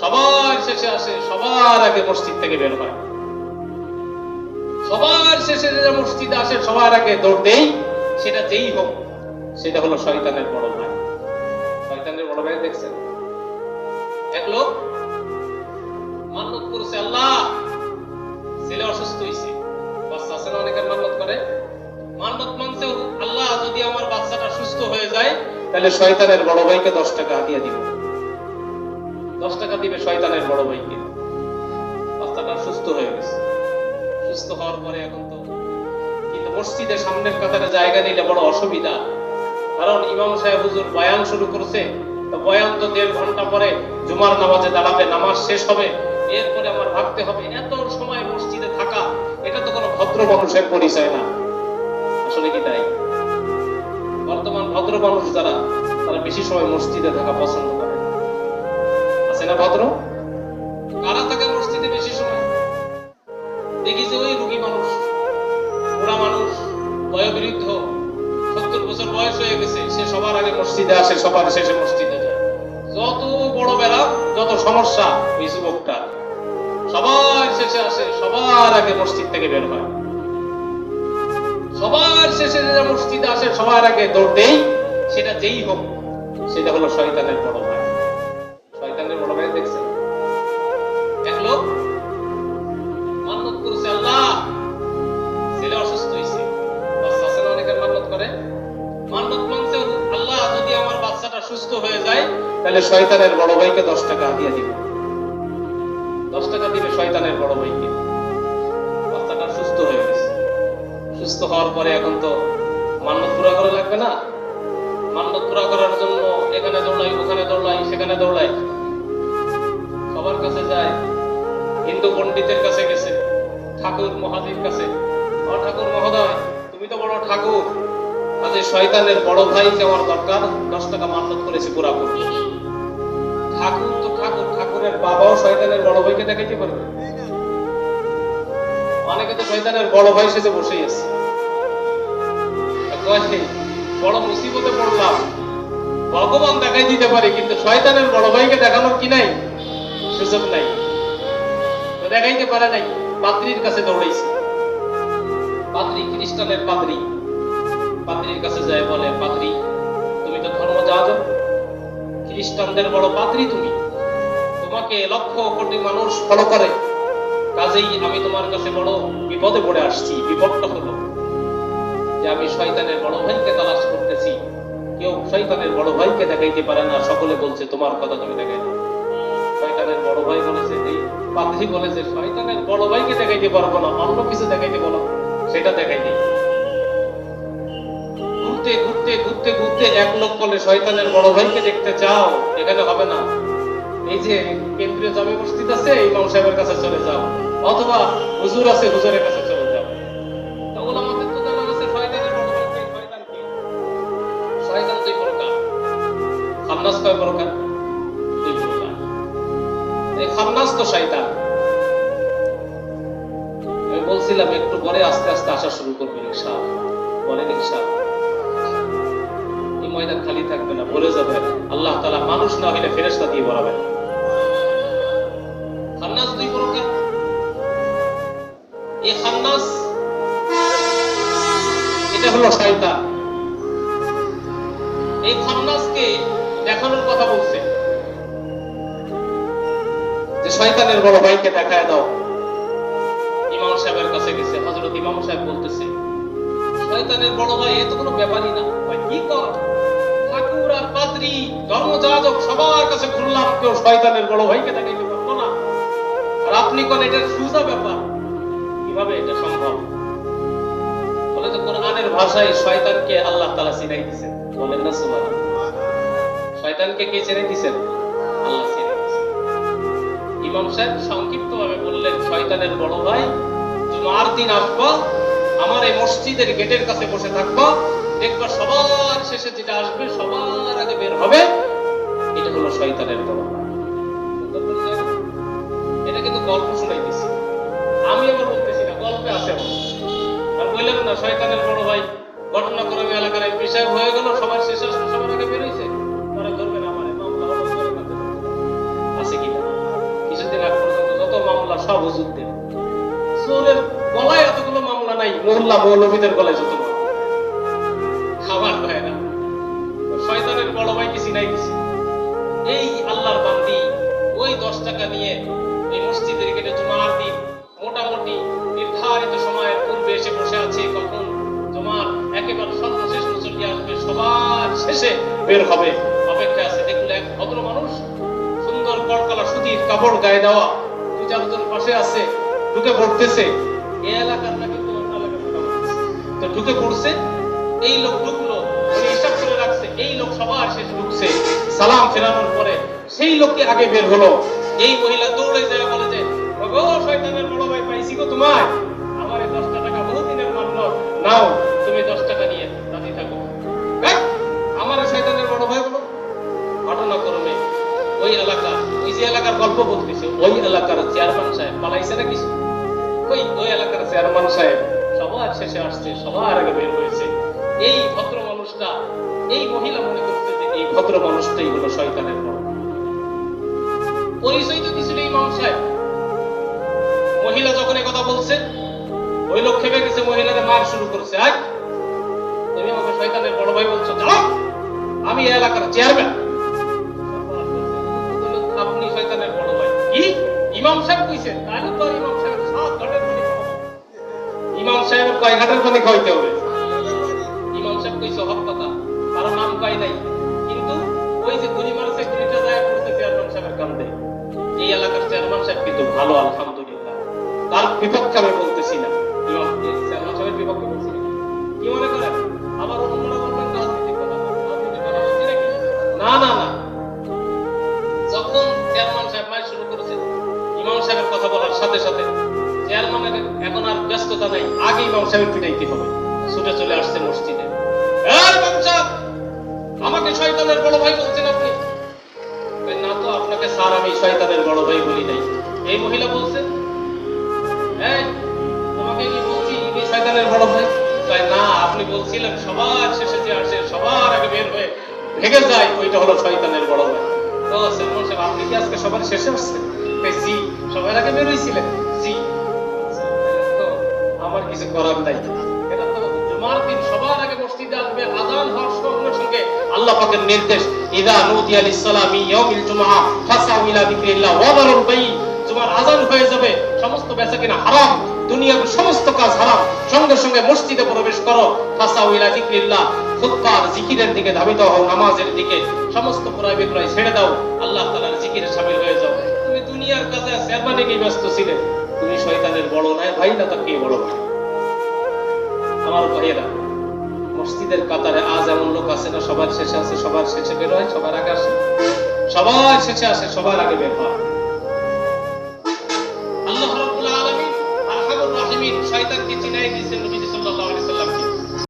সবার শেষে আসে, সবার আগে মসজিদ থেকে বের হয়। সবার শেষে যে মসজিদে আসে, সবার আগে দৌড় দেই, সেটা যেই হোক, সেটা হলো শয়তানের বড় ভাই। শয়তানের বড় ভাই দেখছেন? এক লোক মান্নত করেছে, আল্লাহ, ছেলে অসুস্থ হয়েছে বাচ্চা আছে না অনেকের মান্নত করে? মান্নত মানছে, আল্লাহ, যদি আমার বাচ্চাটা সুস্থ হয়ে যায়, তাহলে শয়তানের বড় ভাইকে দশ টাকা হাতিয়ে দিব। দশ টাকা দিবে শয়তানের বড় ভাইকে। বাচ্চাটা সুস্থ হয়ে গেছে। সুস্থ হওয়ার পরে এখন তো কিন্তু মসজিদের সামনের কাতারে জায়গা নিলে বড় অসুবিধা। কারণ ইমাম সাহেব হুজুর বয়ান শুরু করেছে বয়ান তো দেড় ঘণ্টা পরে জুমার নামাজে দাঁড়াবে, নামাজ শেষ হবে। এরপরে আমার ভাবতে হবে, এত সময় মসজিদে থাকা, এটা তো কোনো ভদ্র মানুষের পরিচয় না। আসলে কি তাই? বর্তমান ভদ্র মানুষ যারা, তারা বেশি সময় মসজিদে থাকা পছন্দ করে। আছে না ভদ্র? কারা থাকে মসজিদে বেশি সময়? দেখি যে ওই রুগী মানুষ, বুড়া মানুষ, বয়োবৃদ্ধ, সত্তর বছর বয়স হয়ে গেছে, সে সবার আগে মসজিদে আসে, সবার শেষে মসজিদে যায়। যত বড় বেড়া যত সমস্যা, ওই যুবকটা সবার শেষে আসে, সবার আগে মসজিদ থেকে বের হয়। সবার শেষে যে মসজিদে আসে, সবার আগে দৌড় দেই, সেটা যেই হোক, সেটা হলো শয়তানের বড় ভাই। সুস্থ হয়ে যায়, তাহলে শয়তানের বড় ভাইকে দশ টাকা দিয়ে দিব। দশ টাকা দিবে শয়তানের বড় ভাইকে। বাচ্চাটা সুস্থ হয়ে গেছে। সুস্থ হওয়ার পরে এখন তো মান্নত পুরা করা লাগবে না। মান্নত পুরা করার জন্য এখানে দৌড়াই, ওখানে দৌড়াই, সেখানে দৌড়াই। সবার কাছে যায়। হিন্দু পণ্ডিতের কাছে গেছে, ঠাকুর মহাজির কাছে। ঠাকুর মহোদয়, তুমি তো বড় ঠাকুর। কাজে শয়তানের বড় ভাইকে আমার দরকার? দশ টাকা মান্নত করেছি পুরা করব ঠাকুর তো ঠাকুর, ঠাকুরের বাবাও শয়তানের বড় ভাইকে দেখাইতে পারবে। অনেকে তো শয়তানের বড় ভাই সেজে বসেই আছে। বড় মুসিবতে পড়লাম। ভগবান দেখাই দিতে পারে, কিন্তু শয়তানের বড় ভাইকে দেখানোর কি নাই? সুযোগ নাই। দেখাইতে পারে নাই পাত্রীর কাছে দৌড়াইছে। পাত্রী খ্রিস্টানের পাত্রী পাত্রীর কাছে যায়, বলে, পাত্রী, তুমি তো ধর্ম যাজক। খ্রিস্টানদের বড় পাত্রী তুমি। তোমাকে লক্ষ কোটি মানুষ ফলো করে। কাজেই আমি তোমার কাছে বড় বিপদে পড়ে আসছি, বিপদটা হলো যে আমি শয়তানের বড় ভাইকে তালাশ করতেছি। কেউ শয়তানের বড় ভাইকে দেখাইতে পারে না, সকলে বলছে, তোমার কথা তুমি দেখাই শয়তানের বড় ভাই বলেছে যে পাত্রী বলেছে, শয়তানের বড় ভাইকে দেখাইতে পারব না, অন্য কিছু দেখাইতে বলো। সেটা দেখাই দিই ঘুরতে ঘুরতে ঘুরতে এক লোক বলে শয়তানের বড় ভাইকে দেখতে চাও, এখানে হবে না। এই যে কেন্দ্রীয় জামে মসজিদ আছে ইমাম সাহেবের কাছে চলে যাও। অথবা হুজুর আছে, হুজুরের কাছে বলছিলাম, একটু পরে আস্তে আস্তে আসা শুরু করবে রিক্সা বলে রিক্সা ময়দান খালি থাকবে না, ভরে যাবে। আল্লাহ তালা মানুষ না হইলে ফেরেস্তা দিয়ে বলাবেন। এটা হলো এই খান্নাসকে দেখানোর কথা বলছে। যে শয়তানের বড় ভাইকে দেখায় দাও। ইমাম সাহেবের কাছে গেছে, হযরত ইমাম সাহেব বলতেছে, শয়তানের বড় ভাই, এ তো কোনো ব্যাপারই না। ভাই, কি কর? পাদ্রী ধর্মযাজক সবার কাছে ঘুরলাম কেউ শয়তানের বড় ভাইকে দেখাইতে পারল না। আর আপনি কোন এটা সুজা ব্যাপার? কীভাবে এটা সম্ভব? বলে তো কোরআনের ভাষায় শয়তানকে আল্লাহ তাআলা চিনাই দিয়েছেন বলেন না, সুবহানাল্লাহ। শয়তানকে কে চিনাই দিয়েছেন আল্লাহ চিনাই ইমাম সাহেব সংক্ষিপ্ত ভাবে বললেন, শয়তানের বড় ভাই জুমার দিন আসবা, আমার এই মসজিদের গেটের কাছে বসে থাকবা দেখবা সবার শেষে যেটা আসবে, সবার আগে বের হবে, এটা হলো শয়তানের করে? এটা কিন্তু গল্প আমি আবার বলতেছি না, গল্পে আছে আর বললেন না, শয়তানের বড় ভাই ঘটনাক্রমে এলাকার এমপি সাহেব হয়ে গেল, সবার শেষে সবার আগে বেরোইছে আমার করে আছে কিছুদিন আগ পর্যন্ত যত মামলা, সব হুজুরদের। চোরের গলায় এতগুলো মামলা নাই মোহল্লা মৌলবীদের গলায় যত বের হবে। অপেক্ষা আছে দেখলে এক ভদ্র মানুষ, সুন্দর কড়কলা সুতির কাপড় গায়ে দেওয়া দু চারজন পাশে আছে, ঢুকে পড়তেছে। এই এলাকার না কিন্তু অন্য এলাকার কথা বলতেছে। তো ঢুকে পড়ছে, এই লোক ঢুকলো উনি হিসাব করে রাখছে, এই লোক সবার শেষ ঢুকছে। সালাম ফেরানোর পরে সেই লোককে আগে বের হলো। এই মহিলা দৌড়ে যায়, বলে যে শয়তানের বড় ভাই, পাইছি গো তোমায়। আমার এই দশটা টাকা বহুদিনের মান্য নাও যে এলাকার গল্প বলতেছে, ওই এলাকার চেয়ারম্যান সাহেব পালাইছে না কিছু ওই ওই এলাকার চেয়ারম্যান সাহেব সবার শেষে আসছে, সবার আগে বের হয়েছে। এই ভদ্র মানুষটা, এই মহিলা মনে করছে যে এই ভদ্র মানুষটাই হলো শয়তানের বড়। পরিচয় তো দিছিল ইমাম সাহেব। মহিলা যখন কথা বলছে, ওই লোক খেপে গেছে মহিলাদের মার শুরু করছে। আজ তুমি আমাকে শয়তানের বড় ভাই বলছো যাও আমি এলাকার চেয়ারম্যান। ইমাম সাহেব তাহলে তো ইমাম সাহেব সাত ঘাটের ইমাম সাহেবের কয় ঘাটের হবে? ইমাম সাহেব কইছে, হক কথা তার নাম কয় নাই। কিন্তু ওই যে গুলি মারছে গুলিটা যায় চেয়ারম্যান সাহেবের এই এলাকার চেয়ারম্যান সাহেব কিন্তু ভালো, আলহামদুলিল্লাহ। তার বিপক্ষে আমি বলতেছি না। ইমাম সাহেবের বিপক্ষে বলছি কি মনে করেন? আবার সাহেবের কথা বলার সাথে সাথে চেয়ারম্যানের এখন আর ব্যস্ততা নাই আগে ইমাম সাহেবের পিটাইতে হবে। ছুটে চলে আসছে মসজিদে। সাহেব আমাকে শয়তানের বড় ভাই বলছেন আপনি। না তো আপনাকে স্যার আমি শয়তানের বড় ভাই বলি নাই। এই মহিলা বলছেন এই তোমাকে কি বলছি ইনি শয়তানের বড় ভাই? কয়, না আপনি বলছিলেন সবার শেষে যে আসে সবার আগে বের হয়ে ভেগে যায় ওইটা হলো শয়তানের বড় ভাই। তো সালমান সাহেব আপনি কি আজকে সবার শেষে আসছেন জি সবার আগে বের জি। তো আমার কিছু করার নাই। এটা তো জুমার দিন, সবার আগে মসজিদে আসবে আজান হওয়ার সঙ্গে সঙ্গে আল্লাহ পাকের নির্দেশ, ইদা নুদিয়া লিসসালামি ইয়াউমিল জুমআ ফাসাউ ইলা যিকরিল্লাহ ওয়া দারুল বাই জুমার আজান হয়ে যাবে, সমস্ত বেচাকেনা হারাম, দুনিয়ার সমস্ত কাজ হারাম। সঙ্গে সঙ্গে মসজিদে প্রবেশ করো, ফাসাউ ইলা যিকরিল্লাহ। খুতবার জিকিরের দিকে ধাবিত হও, নামাজের দিকে। সমস্ত পুরাই বিক্রয় ছেড়ে দাও, আল্লাহ তাআলার জিকিরে শামিল হয়ে যাও। তুমি দুনিয়ার কাজে চেয়ারম্যানে কি ব্যস্ত ছিলে। তুমি শয়তানের বড় নাই ভাই না তার কে বড় ভাই। আমার ভাইয়েরা, মসজিদের কাতারে আজ এমন লোক আছে না, সবার শেষে আছে, সবার শেষে বের হয়, সবার আগে আসে। সবার শেষে আসে, সবার আগে বের হয়।